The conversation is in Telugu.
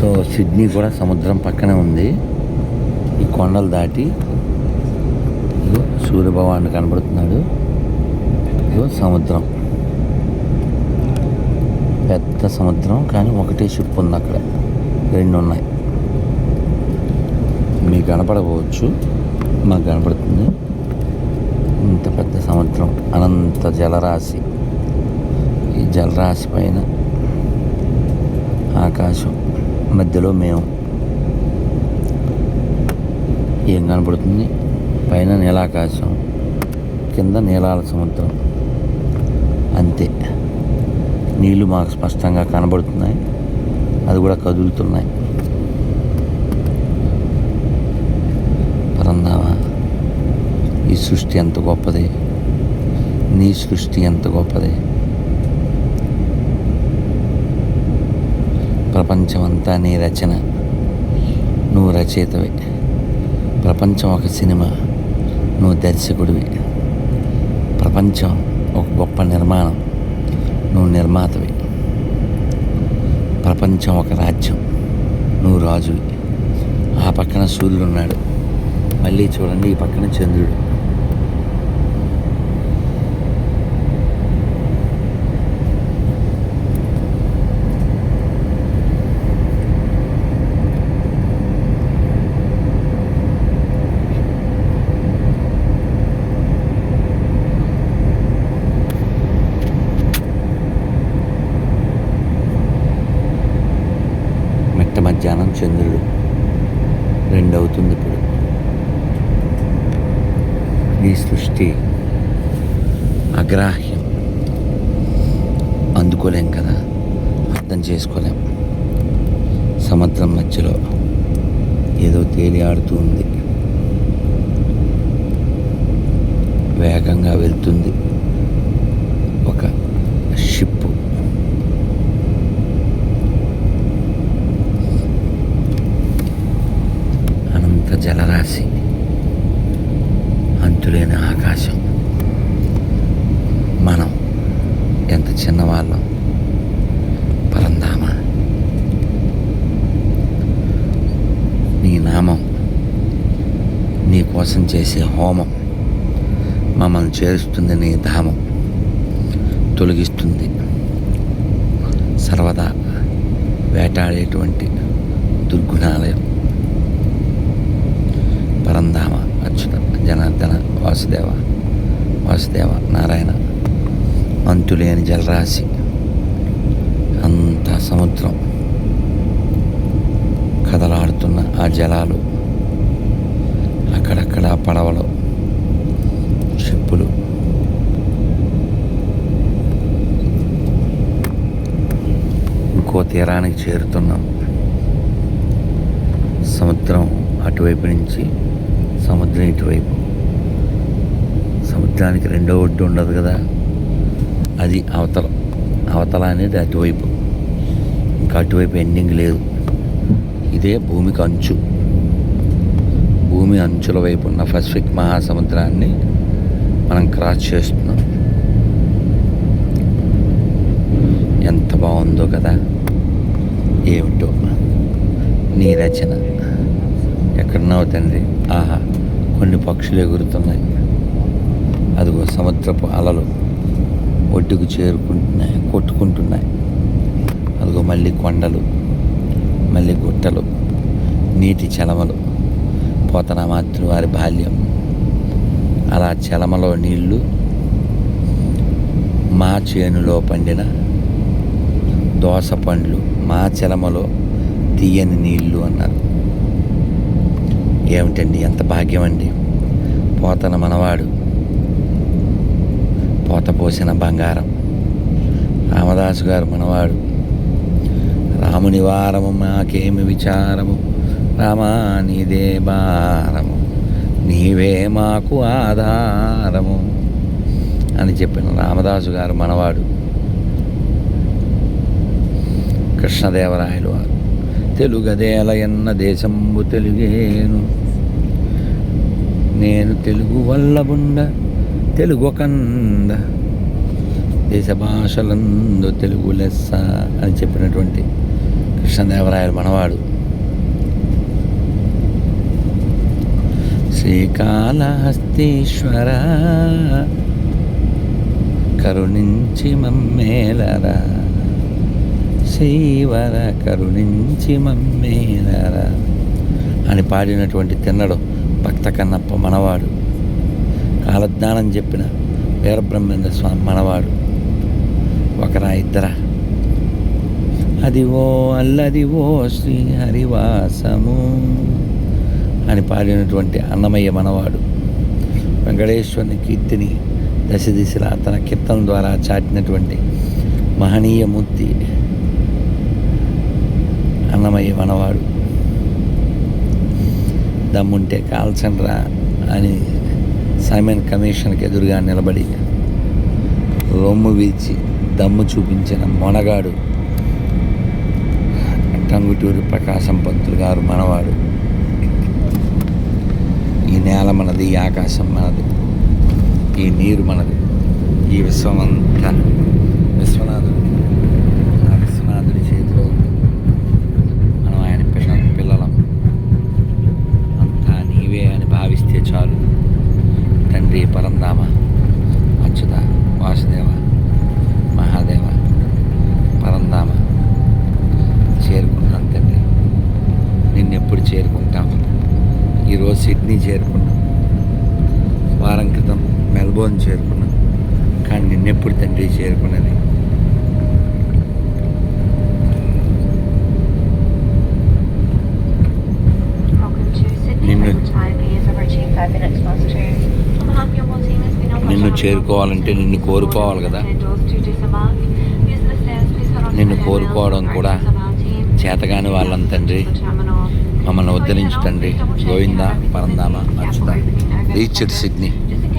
సో సిడ్నీ కూడా సముద్రం పక్కనే ఉంది. ఈ కొండలు దాటి ఇగో కనబడుతున్నాడు. ఇగో సముద్రం. పెద్ద సముద్రం కానీ ఒకటే షిప్ ఉంది అక్కడ. రెండు ఉన్నాయి. మీకు కనపడవచ్చు. మాకు కనపడుతుంది. ఇంత పెద్ద సముద్రం అనంత జలరాశి. ఈ జలరాశి పైన ఆకాశం. మధ్యలో మేము ఏం కనపడుతుంది? పైన నీలాకాశం కింద నీలాల సముద్రం. అంతే. నీళ్ళు మాకు స్పష్టంగా కనబడుతున్నాయి. అది కూడా కదులుతున్నాయి. పరందామా ఈ సృష్టి ఎంత గొప్పది? నీ సృష్టి ఎంత గొప్పది? ప్రపంచమంతా నీ రచన. నువ్వు రచయితవి. ప్రపంచం ఒక సినిమా. నువ్వు దర్శకుడివి. ప్రపంచం ఒక గొప్ప నిర్మాణం. నువ్వు నిర్మాతవి. ప్రపంచం ఒక రాజ్యం. నువ్వు రాజువి. ఆ పక్కన సూర్యుడు ఉన్నాడు. మళ్ళీ చూడండి ఈ పక్కన చంద్రుడు. మధ్యాహ్నం రెండు అవుతుంది ఇప్పుడు. నీ సృష్టి అగ్రాహ్యం. అందుకోలేం కదా? అర్థం చేసుకోలేం. సముద్రం మధ్యలో ఏదో తేలి ఆడుతూ ఉంది. వేగంగా వెళ్తుంది. ఒక షిప్పు అనంత జలరాశి అంతులేని ఆకాశం మనం ఎంత చిన్నవాళ్ళం పరంధామ నీ నామం. నీ కోసం చేసే హోమం మమ్మల్ని చేరుస్తుంది నీ ధామం. తొలగిస్తుంది. సర్వదా వేటాడేటువంటి దుర్గుణాలయం. పరంధామ అచ్యుత జనార్దన వాసుదేవ వాసుదేవ నారాయణ అంతులేని జలరాశి. అంత సముద్రం. కదలాడుతున్న ఆ జలాలు అక్కడక్కడ పడవలు చెప్పులు. ఇంకో తీరానికి చేరుతున్నాం సముద్రం అటువైపు నుంచి సముద్రం ఇటువైపు. సముద్రానికి రెండో ఒడ్డు ఉండదు కదా. అది అవతల అవతల అనేది అటువైపు. ఇంకా అటువైపు ఎండింగ్ లేదు. ఇదే భూమికి అంచు భూమి అంచుల వైపు ఉన్న పసిఫిక్ మహాసముద్రాన్ని మనం క్రాస్ చేస్తున్నాం. ఎంత బాగుందో కదా. ఏమిటో. నీ రచన. ఎక్కడున్నావు తండ్రి? ఆహా కొన్ని పక్షులు ఎగురుతున్నాయి. అదిగో సముద్రపు అలలు ఒడ్డుకు చేరుకుంటున్నాయి కొట్టుకుంటున్నాయి. అదిగో మళ్ళీ కొండలు. మళ్ళీ గుట్టలు నీటి చలమలు పోతన మాతృ వారి బాల్యం. అలా చలమలో నీళ్ళు మా చేనులో పండిన దోస పండ్లు మా చలమలో తీయని నీళ్ళు అన్నారు. ఏమిటండి ఎంత భాగ్యం అండి పోతన మనవాడు పోత పోసిన బంగారం. రామదాసు గారు మనవాడు రాముని వారము మాకేమి విచారము? రామా నీదే భారము నీవే మాకు ఆధారము అని చెప్పిన రామదాసు గారు మనవాడు. కృష్ణదేవరాయలు వారు. తెలుగదేల ఎన్న దేశంబు తెలుగేను. నేను తెలుగు వల్లబుండ తెలుగు కంద దేశ భాషలందు తెలుగు లెస్స అని చెప్పినటువంటి కృష్ణదేవరాయలు మనవాడు. శ్రీకాళహస్తీశ్వర కరుణించి మమ్మేలరా. శ్రీవర కరుణించి మమ్మేలరా. అని పాడినటువంటి తిన్నడు భక్త కన్నప్ప మనవాడు. కాలజ్ఞానం చెప్పిన వీరబ్రహ్మేంద్ర స్వామి మనవాడు ఒకరా ఇద్దరా. అదివో అల్లదివో శ్రీ హరివాసము అని పాడినటువంటి అన్నమయ్య మనవాడు వెంకటేశ్వరుని కీర్తిని దశ దిశలా తన కీర్తన ద్వారా చాటినటువంటి మహనీయ మూర్తి అన్నమయ్య మనవాడు. దమ్ముంటే కాల్చండ్రా అని సైమన్ కమిషన్కి ఎదురుగా నిలబడి రొమ్ము విరిచి దమ్ము చూపించిన మొనగాడు టంగుటూరి ప్రకాశం పంతులు గారు మనవాడు. ఈ నేల మనది ఈ ఆకాశం మనది ఈ నీరు మనది ఈ విశ్వమంతా చేరుకోవాలంటే నిన్ను కోరుకోవాలి కదా. నిన్ను కోరుకోవడం కూడా చేతగాని వాళ్ళని తండ్రి మమ్మల్ని ఉద్ధరించి తండ్రి. గోవిందా పరందామా అర్చుదా రీచర్ సిడ్నీ